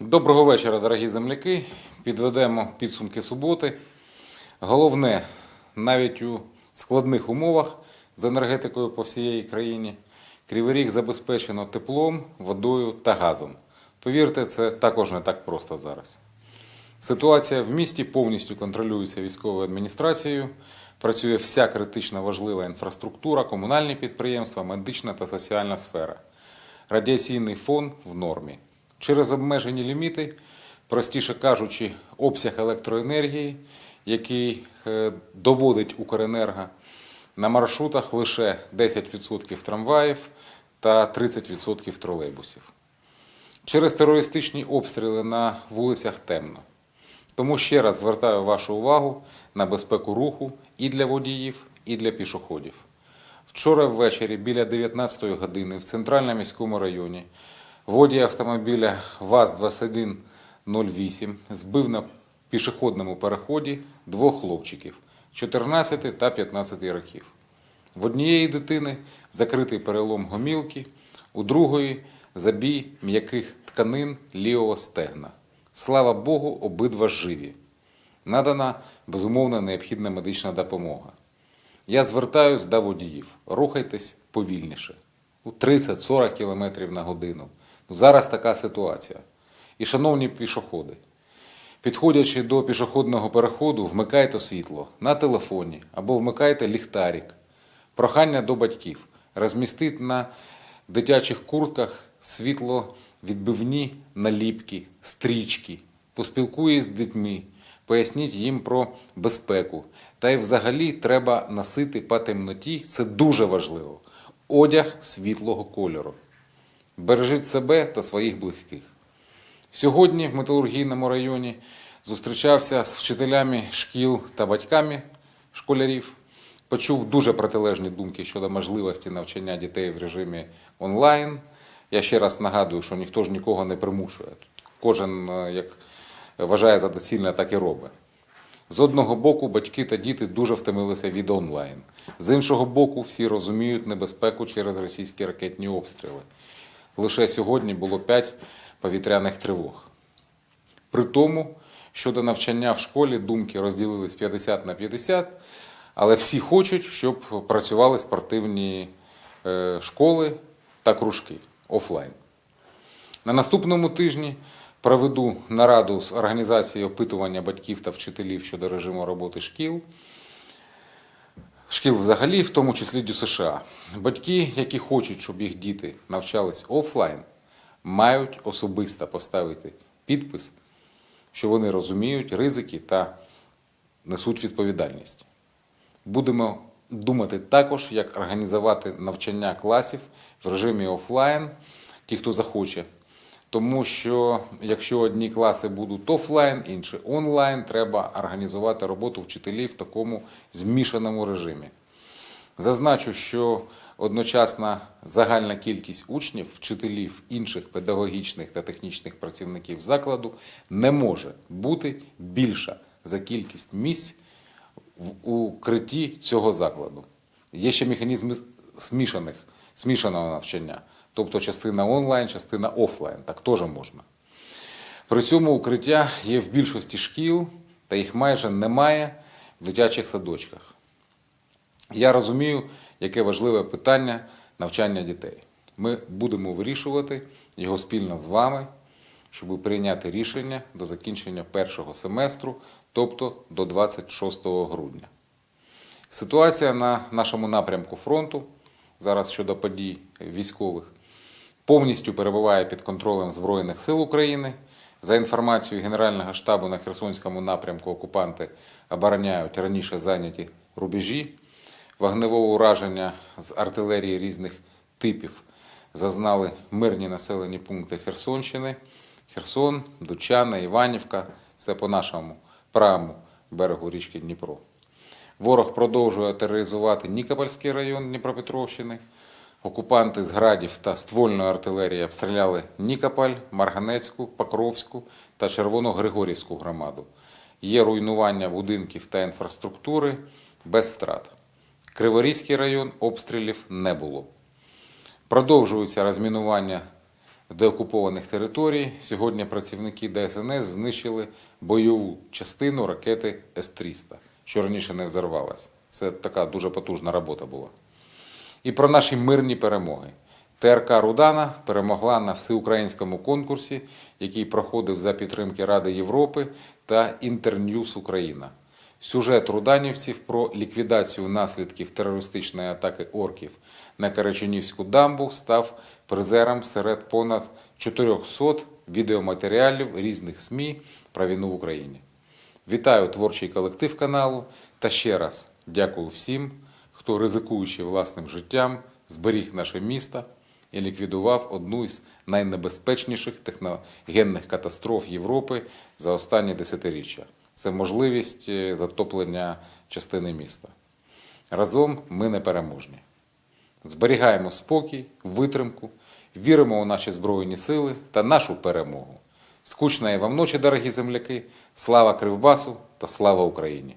Доброго вечора, дорогі земляки. Підведемо підсумки суботи. Головне, навіть у складних умовах з енергетикою по всієї країні, Кривий Ріг забезпечено теплом, водою та газом. Повірте, це також не так просто зараз. Ситуація в місті повністю контролюється військовою адміністрацією. Працює вся критично важлива інфраструктура, комунальні підприємства, медична та соціальна сфера. Радіаційний фон в нормі. Через обмежені ліміти, простіше кажучи, обсяг електроенергії, який е, доводить Укренерго, на маршрутах лише 10% трамваїв та 30% тролейбусів. Через терористичні обстріли на вулицях темно. Тому ще раз звертаю вашу увагу на безпеку руху і для водіїв, і для пішоходів. Вчора ввечері біля 19 години в центральному міському районі водій автомобіля ВАЗ-2108 збив на пішохідному переході двох хлопчиків 14 та 15 років. В однієї дитини закритий перелом гомілки, у другої забій м'яких тканин лівого стегна. Слава Богу, обидва живі. Надана безумовно необхідна медична допомога. Я звертаюсь до водіїв. Рухайтесь повільніше. У 30-40 км на годину. Зараз така ситуація. І, шановні пішоходи, підходячи до пішохідного переходу, вмикайте світло на телефоні або вмикайте ліхтарик. Прохання до батьків розмістити на дитячих куртках світловідбивні наліпки, стрічки. Поспілкуйтесь з дітьми, поясніть їм про безпеку. Та й взагалі треба носити по темноті, це дуже важливо. Одяг світлого кольору. Бережіть себе та своїх близьких. Сьогодні в металургійному районі зустрічався з вчителями шкіл та батьками школярів. Почув дуже протилежні думки щодо можливості навчання дітей в режимі онлайн. Я ще раз нагадую, що ніхто ж нікого не примушує. Кожен е, як вважає за доцільне, так і робить. З одного боку, батьки та діти дуже втомилися від онлайн. З іншого боку, всі розуміють небезпеку через російські ракетні обстріли. Лише сьогодні було 5 повітряних тривог. При тому, щодо навчання в школі думки розділились 50 на 50, але всі хочуть, щоб працювали спортивні е, школи та кружки офлайн. На наступному тижні проведу нараду з організації опитування батьків та вчителів щодо режиму роботи шкіл. Шкіл взагалі, в тому числі до США. Батьки, які хочуть, щоб їх діти навчались офлайн, мають особисто поставити підпис, що вони розуміють ризики та несуть відповідальність. Будемо думати також, як організувати навчання класів в режимі офлайн, ті, хто захоче. Тому що якщо одні класи будуть офлайн, інші онлайн, треба організувати роботу вчителів в такому змішаному режимі. Зазначу, що одночасна загальна кількість учнів, вчителів, інших педагогічних та технічних працівників закладу не може бути більша за кількість місць в укритті цього закладу. Є ще механізми смішаних, смішаного навчання, тобто частина онлайн, частина офлайн, так теж можна. При цьому укриття є в більшості шкіл, та їх майже немає в дитячих садочках. Я розумію, яке важливе питання навчання дітей. Ми будемо вирішувати його спільно з вами, щоб прийняти рішення до закінчення першого семестру, тобто до 26 грудня. Ситуація на нашому напрямку фронту зараз щодо подій військових повністю перебуває під контролем Збройних сил України. За інформацією Генерального штабу на Херсонському напрямку окупанти обороняють раніше зайняті рубежі. Вогневого ураження з артилерії різних типів зазнали мирні населені пункти Херсонщини. Херсон, Дучана, Іванівка це по нашому правому берегу річки Дніпро. Ворог продовжує тероризувати Нікопольський район Дніпропетровщини. Окупанти з градів та ствольної артилерії обстріляли Нікополь, Марганецьку, Покровську та Червоно-Григорівську громаду. Є руйнування будинків та інфраструктури без втрат. Криворізький район обстрілів не було. Продовжується розмінування деокупованих територій. Сьогодні працівники ДСНС знищили бойову частину ракети С-300, що раніше не взорвалася. Це така дуже потужна робота була. І про наші мирні перемоги. ТРК Рудана перемогла на всеукраїнському конкурсі, який проходив за підтримки Ради Європи та Інтерньюз Україна. Сюжет руданівців про ліквідацію наслідків терористичної атаки орків на Карачунівську дамбу став призером серед понад 400 відеоматеріалів різних СМІ про війну в Україні. Вітаю творчий колектив каналу та ще раз дякую всім, хто ризикуючи власним життям, зберіг наше місто і ліквідував одну із найнебезпечніших техногенних катастроф Європи за останні десятиріччя. Це можливість е, затоплення частини міста. Разом ми непереможні. Зберігаємо спокій, витримку, віримо у наші Збройні сили та нашу перемогу. Скучної вам ночі, дорогі земляки! Слава Кривбасу та слава Україні!